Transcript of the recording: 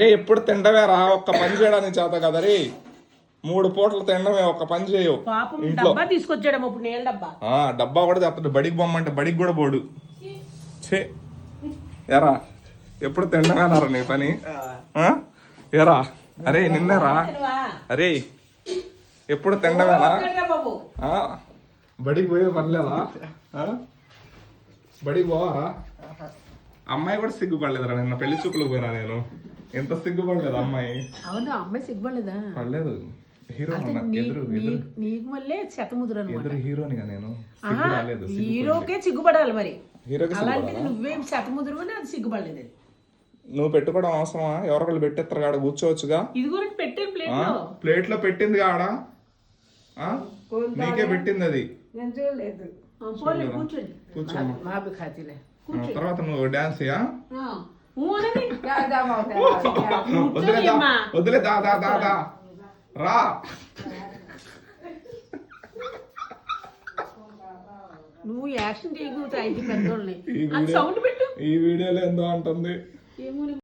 ఏ ఎప్పుడు తిండవేరా ఒక్క పని చేయడానికి చేత కదా రే? మూడు పూటలు తినడమే ఒక్క పని చేయవు. పాపం ఇంట్లో. డబ్బా తీసుకొచ్చాడేమో ఇప్పుడు నీళ్ళ డబ్బా. ఆ డబ్బా కూడా తెస్తాడు బడికి బొమ్మంటే బడికి కూడా పోడు. ఛే. ఎరా ఎప్పుడు తిండమేనారా నీ పని? ఆ? ఎరా అరే నిన్నరా? తినవా? అరే ఎప్పుడు బాబు ఆ? బడికి పోయే పనిలేదా ఆ? బడికి పోవా అమ్మాయి కూడా సిగ్గుపడలేదురా నిన్న పెళ్ళి చూపులకు పోయినా నేను. ఎంత సిగ్గుపడలేదు అమ్మాయి. అవును అమ్మాయి సిగ్గుపడలేదా? పడలేదు. హీరో ఉన్నా. ఎదురు ఎదురు నీ- నీకు మళ్ళీ శతముద్ర అనమాట ఎదురు హీరోనిగా నేను. హీరోకే సిగ్గుపడాలి మరి. హీరోకి అలాంటిది సిగ్గుపడదా నువ్వేం శతముద్ర అది సిగ్గుపడలేదు. నువ్వు పెట్టుకోవడం అవసరమా? ఎవరికళ్ళు పెట్టేస్తారు కాడ కూర్చోవచ్చుగా? ఇది పెట్టాను ప్లేట్? లో ప్లేట్లో పెట్టింది కాడ? ఆ? నీకే పెట్టింది అది. నేను చూడలేదు. కూర్చోండి ఖాతీలే తర్వాత నువ్వు డాన్స్ వదిలే దా, దా దా దా దా రా నువ్వు యాక్షన్ ఐదు పెద్దోళ్ళని ఈ అది వీడియో సౌండ్ పెట్టు ఈ వీడియోలో ఏందో అంటుంది ఏమో